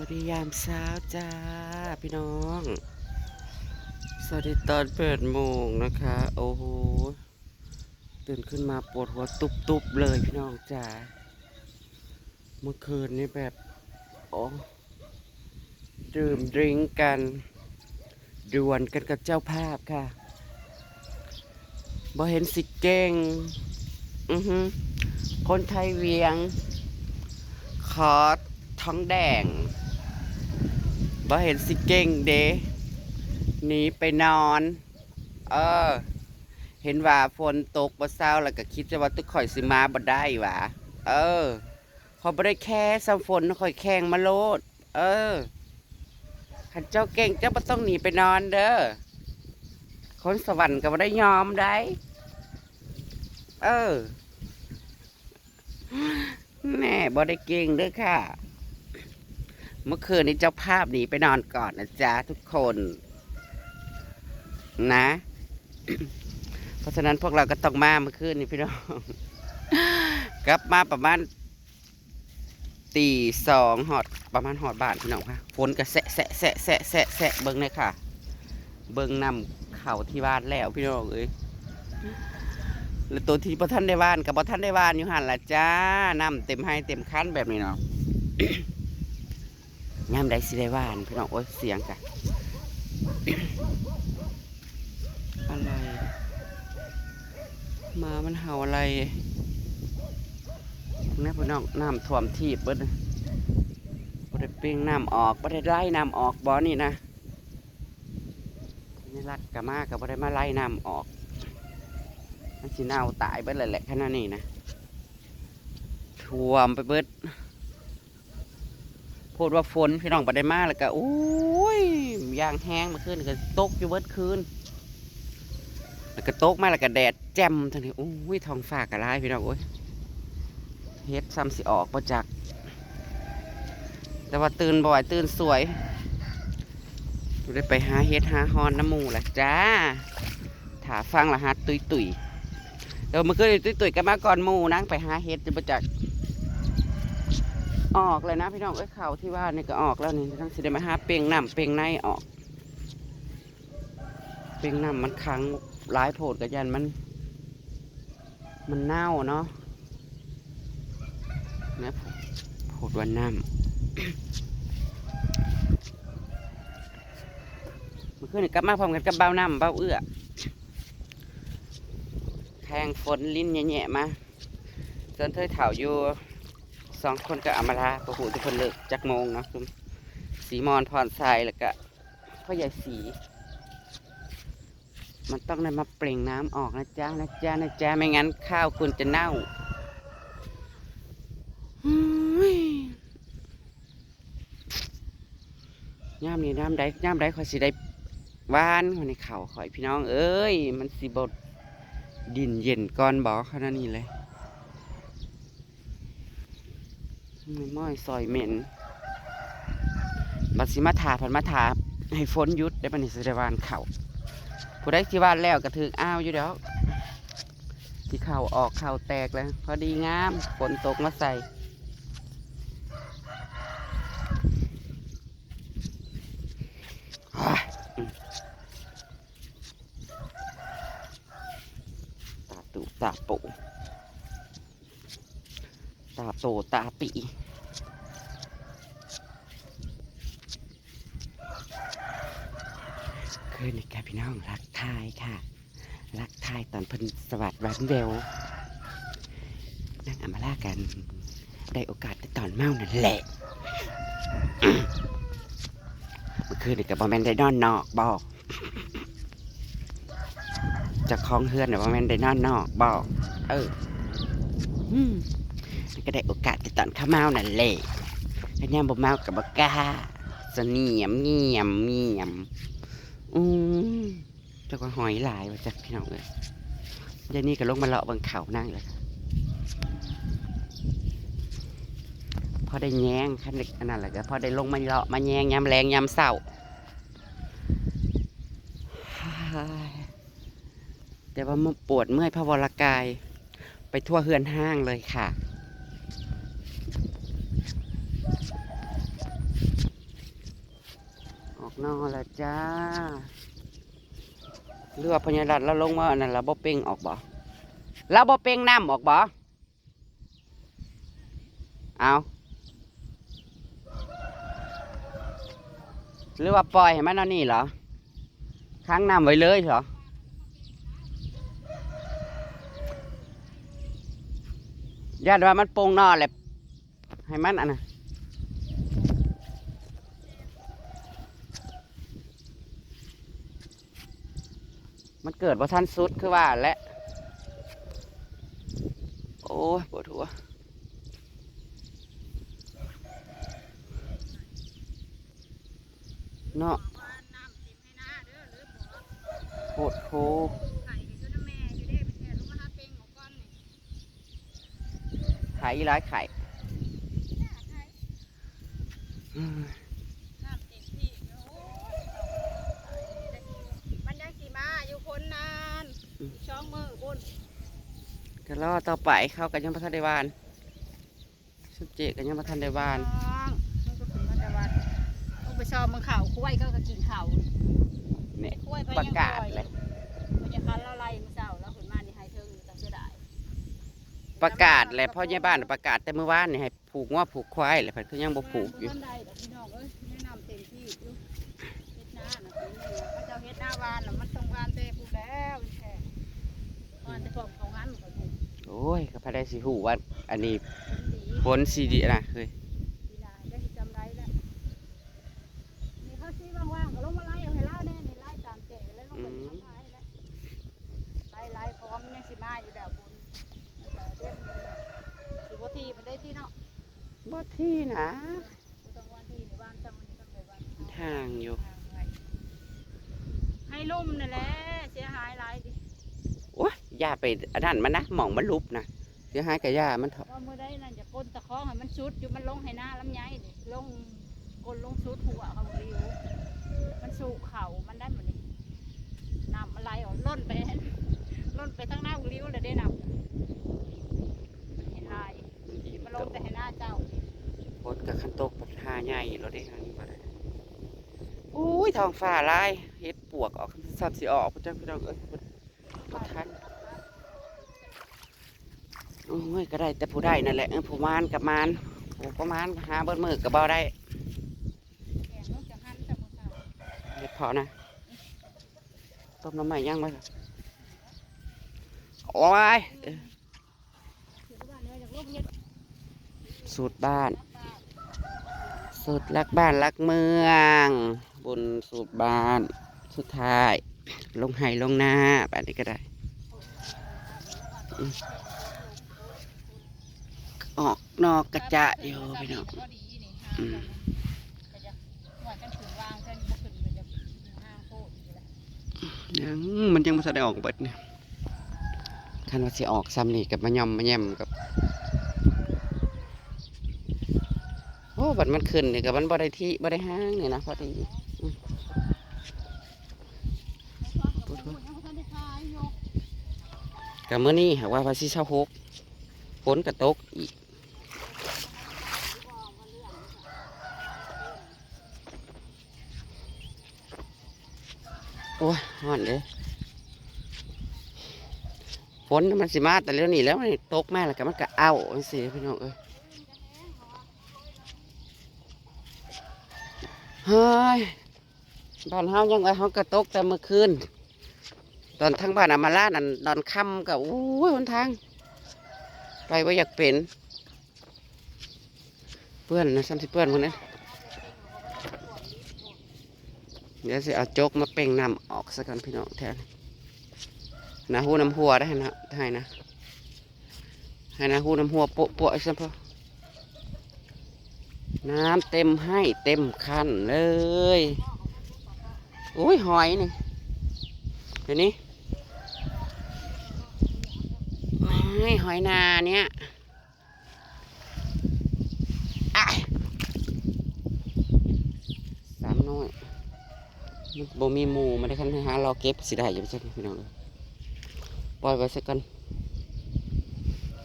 วัสดียามเช้าจ้าพี่น้อง สวัสดีตอนเปิดโมงนะคะ โอ้โหตื่นขึ้นมาปวดหัวตุบๆเลยพี่น้องจ้าเมื่อคืนนี้แบบโอ้ดื่มดริงกันดวนกันกับเจ้าภาพค่ะบ่เห็นสิเก่งอือฮึคนไทยเวียงขอท้องแดง บ่เห็นสิเก่งเดหนีไปนอน เออ เห็นว่าฝนตกบ่เศร้าแล้วก็คิดจะว่าตุกข่อยสิมาบ่ได้หว่าเออขอบ่ได้แค่ซ้ำฝนข่อยแข่งมาโลด เออขันเจ้าเก่งเจ้าบ่ต้องหนีไปนอนเด้อคนสวรรค์ก็บ่ได้ยอมได้ เออแน่บ่ได้เก่งเด้อค่ะ เมื่อคืนนี้เจ้าภาพหนีไปนอนก่อนนะจ๊ะทุกคน นะ เพราะฉะนั้นพวกเราก็ต้องมาเมื่อคืนนี้พี่น้องกลับมาประมาณตีสองหอดประมาณหอดบานพี่น้องค่ะฝนก็แสะแสะแสะแสะแสะแสะเบิ้งเลยค่ะ เบิ้งนำเข่าที่บ้านแล้วพี่น้องเอ้ยแล้วตัวที่พ่ท่านได้ว่านกับพ่ท่านได้ว่านอยู่หันละจ้าน้ำเต็มให้เต็มคันแบบนี้เนาะ งามไดสิได้ว่านพี่น้องโอ้ยเสียงจ้ะอะไรมามันเห่าอะไรนี่พี่น้องน้ำท่วมทีบเบิ้ดบ่ได้เปล่งน้ำออกบ่ได้ไล่น้ำออกบ่นี่นะนี่รักกะมากกับบ่ได้มาไล่น้ำออกมันสิเน่าตายไปเลยแหละขนาดนี้นะท่วมไปเบิ้ด พูดว่าฝนพี่น้องไปได้มากแล้วก็โอ้ยยางแห้งมาขึ้นก็ตกอยู่เบิดคืนแล้วก็ตกมาแล้วก็แดดแจ่มทั้งนทีโอ้ยทองฟ้ากกระไรพี่น้องโอ้ยเฮ็ดซ้ำสิออกประจัก แต่ว่าตื่นบ่อยตื่นสวยได้ไปหาเฮ็ดหาฮอนน้ำมูละจ้าถาฟังละฮะตุยตุยเดี๋ยวเมื่อคืนนี้ตุยกันมาก่อนมูนั่งไปหาเห็ดจะมาจาก ออกเลยนะพี่น้องเอ้ยเขาที่ว่านี่ก็ออกแล้วนี่ทั้งสิได้มาหาเปียงน้ำเปียงในออก เปียงน้ำมันขังหลายโพดกับยันมัน มันเน่าเนาะนะโพดวันน้ำมื่อคืนกลับมาพร้อมกันกับเบ้าน้ำเบ้าเอื้อแทงฝนลิ้นแย่ๆมาจนเธอเถาอยู่ สองคนก็อำมาลาประหูทุกคนเลิกจักโมงเนาะคือสีมอนพรทรายแล้วก็พ่อใหญ่สี มันต้องได้มาเปล่งน้ำออกนะจ๊ะนะจ๊ะนะจ๊ะไม่งั้นข้าวคุณจะเน่าอุ้ยย่ามนี้น้ำใดย่ามใดคอยสิได้หวานคนในเข่าข่อยพี่น้อง เอ้ย มันสิบดดินเย็นก่อนบอกขนาดนี้เลยไม่ม้อยซอยเหม็นบัดสิมาถาผันมาถาให้ฝนยุดได้ปนิสเดวานเขาผู้ได้ที่วานแล้วกระถืออ้าวอยู่เดี๋ยวที่เข่าออกเข่าแตกแล้ว พอดีงามฝนตกมาใส่อ้ายอืมตาตุตาปู ตาโตตาปีคืนนี้ค่ะพี่น้องรักทายค่ะ รักทายตอนพิ่นสวัสดิ์วันเวลนั่งอามาล่ากัน ได้โอกาสตอนเมานั่นแหละเมื่อคืนนี่กับบอแมนได้นอนนอกบอกจะคล้องเฮือนเนี่บอแมนได้นอนนอกบอก เอออืม ก็ได้โอกาสแต่ตอนข้าเมานั่นแหละแล้วเนี่ยบ่เมากับบกล้าสนียมเงียมเงียมอืมเจ้าก็หอยหลายว่าจักพี่น้องเลยเดี๋ยวนี้ก็ลงมาเลาะบนเขานั่งเลยพอได้แยงคันเด็กอันนั้นแหละก็พอได้ลงมาเลาะมาแยงยามแรงยามเศร้าฮ่าแต่ว่ามันปวดเมื่อยพระวรกาย ไปทั่วเฮือนห้างเลยค่ะ นอนละจ้าเรือพญารัตแล้วลงมาอันนั้นเราบ่เป่งออกบ่เราบ่เป่งน้ำออกบ่เอาหรือว่าปล่อยให้มันเอานี่เหรอค้างน้ำไว้เลยเหรอญาติว่ามันปงนอแหละให้มันอันน่ะ มันเกิดว่าท่านสุดคือว่าและ โอ้ปวดหัวเนาะปวดโหไข่ร้ายไข่อืม มันยังสีมาอยู่คนนานช่องมือบุญ ก็รอต่อไปเข้ากันยังประทันได้วานสุดเจกันยังประทันได้วานมันก็ถึงมันจะวันต้องไปชอบมึงเข่าคุ้ยก็ก็กินเข่าเนี่ยคุ้ยประกาศเลยมันจะคันเราไล่มึงเศร้าแล้วขึ้นมานี่ให้เทิงอยู่แต่เสียดายประกาศเลยพ่อใหญ่บ้านประกาศแต่เมื่อวานนี่ให้ผูกว่าผูกควายเลยเพิ่นก็ยังบ่ผูกอยู่มันได้แต่พี่น้องเอ้ยแนะนำเต็มที่อยู่เฮ็ดหน้าน่ะเป็นนี่พระเจ้าเฮ็ดหน้าวานน่ะมันต้องวานเตะผู้แล้วแท้วานแต่พวกเขางั้นก็ถูก โอ้ยก็พอได้สิหูว่า อันนี้คนดีผลสีดีนะเฮ้ยปีหน้าได้สิจำได้แล้วนี่เขาซีว่างๆก็ลงมาไล่เอาให้เล่าแน่นี่ไล่ตามเจ๊แล้วลงไปทำไล่แล้วไล่ไล่เพราะว่ามันยังสิมาอยู่แบบบุญแต่เรื่องนี้สิบ่ทีมันได้ที่เนาะบ่ที่นะบ่ต้องวันที่ในบ้านจำมันต้องไปวันทางอยู่ทางไว้ให้ลุ่มนั่นแหละเสียหายหลายดิโอ้ ยอย่าไปอันนั้นมันนะหมองมันลุบนะเสียหายกับย่ามันเถอะว่าเมื่อได้นั่นจะก้นตะคองให้มันชุดอยู่มันลงให้หน้าลำไยดิลงก้นลงชุดหัวเขาริวมันสู่เข่ามันได้หมดนี่น้ำมันไหลออกล่นไปล่นไปทั้งหน้าริ้วเลยได้นำมันเห็นลายอิ่มมันลโตงแต่ให้หน้าเจ้าโคตรกับขันโตกปัญหาใหญ่เราได้ทางนี้มาได้โอ้ยทองฟ้าลายเฮ็ดปวกออกสัตว์สิออกพระเจ้าพี่น้องเอ้ยบ่บ่ทัน โอ้ยก็ได้แต่ผู้ได้นั่นแหละผู้มานกับมานผู้ประมาณหาเบิดมือกับเบาได้เฮ็ดพอนะต้มน้ำใหม่ย่างมาโอ้ยเออคือว่าเนื้อจากลูกเย็ดสูตรบ้านสูตรรักบ้านรักเมืองบุญสูตรบ้านสุดท้าย ลงไห้ลงหน้าแบบนี้ก็ได้ อืมออกนอกกระจะอยู่พี่น้องก็ดีนี่อืมก็จะหัวกันถึงวางแค่นี้บ่ขึ้นก็จะห้างโคตรอยู่แล้วยังมันยังไม่ทันได้ออกเบิดเนี่ยคันว่าสิออกซ้ำนี่กับมะยอมมะแยมกับโอ้บัดมันขึ้นนี่กับมันบ่ได้ที่บ่ได้ห้างนี่นะพอดีปวดหัวยังบ่ทันได้คลายอยู่กับมื้อนี้หากว่าภาษีเช่าหกฝนกระตกอีก อ้ยห่อนเลยฝนมันสิมาแต่เรื่องนี้แล้วมันตกแม่ล้วก็มันก็เอาสิพี่น้องเอ้ยเฮ้ยบ้านเฮายังไงเฮาก็ตกแต่เมื่อคืนตอนทั้งบ้านอามาลานั่นตอนค่ำก็โอ้ยหนทาง ไปว่าอยากเป็น เพื่อนนะซ้ำสิเพื่อนพวกนั้น เดี๋ยวสิเอาโจกมาเป่งน้ำออกสักกันพี่น้องแทนนะหูน้ำหัวได้นะให้นะให้นะหูน้ำหัวโปะโปะๆสักพอน้ำเต็มให้เต็มคันเลยโอ้ยหอยนี่เดี๋ยวนี้ไม่หอยนาเนี่ยอะสามน้อยมัน บ่มีหมูมาได้คันหาเราเก็บสิได้อยู่จังพี่น้องเอ้ยปล่อยไว้สักก่อน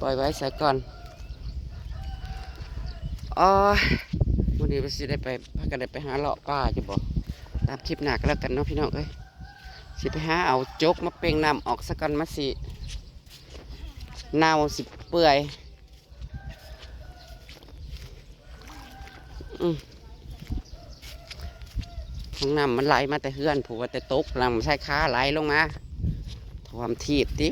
ปล่อยไว้สักก่อนอ๋อวันนี้ว่าสิได้ไปพากันได้ไปหาเลาะป่าจะบอกตามคลิปหน้าก็แล้วกันเนาะพี่น้องเอ้ยสิไปหาเอาจกมาเป่งน้ำออกสักก่อนมาสิเน่าสิเปื่อยอืม ของน้ำมันไหลมาแต่เฮือนผูว่าแต่ตกน้ำใช้ค้าไหลลงมาทวมทีบดิ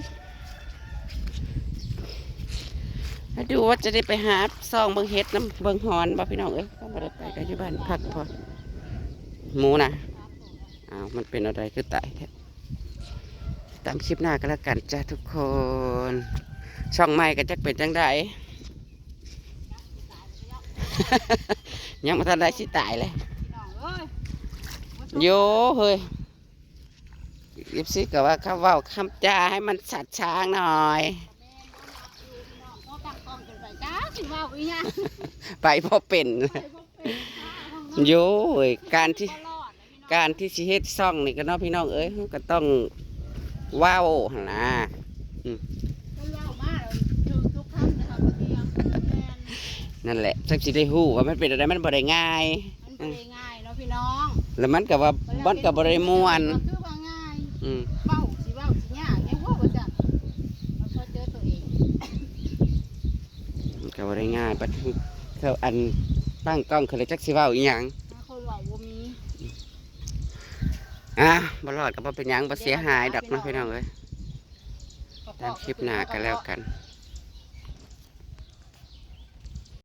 มาดูว่าจะได้ไปหาซองเบิงเฮ็ดน้ำเบิงหอนบ่พี่น้องเอ้ยก็มาได้ไปกันอยู่บ้านพักพอหมูนะอ้าวมันเป็นอะไรคือตายแท้ตามคลิปหน้าก็แล้วกันจ้าทุกคน ช่องใหม่ก็จะเป็นจังไดยังมาทันได้สิตายเลย โยเฮ้ยยิบซิก็ว่าเขาเว้าคำจาให้มันสัดช้างหน่อยพอตั้งกล้องขึ้นไปจ้าสิว่าอีหยังไปพอเป็นไปบ่เป็นจ้าห้องน้ำโยเฮ้ยการที่บ่รอดเลยพี่น้องการที่สิเฮ็ดซ่องนี่ก็เนาะพี่น้องเอ้ยมันก็ต้องเว้าวหั่นนะมันเล่ามาแล้วถึงทุกคำนะครับบางทียังแม่นนั่นแหละสักสิได้ฮู้ว่ามันเป็นอะไรมันบ่ได้ง่ายมันบ่ได้ง่ายเนาะพี่น้อง แล้วมันก็ว่ามันก็บ่ได้ม่วนก็คือว่าง่ายอืมเว้าสิเว้าสิยากยังว่าบ่จักมันพอเจอตัวเองมันก็บ่ได้ง่ายปัดเขาอันตั้งกล้องคือเลยจักสิเว้าอีหยังถ้าคนเว้าบ่มีอะบ่รอดก็บ่เป็นหยังบ่เสียหายดอกเนาะพี่น้องเอ้ยตามคลิปหน้าก็แล้วกันเ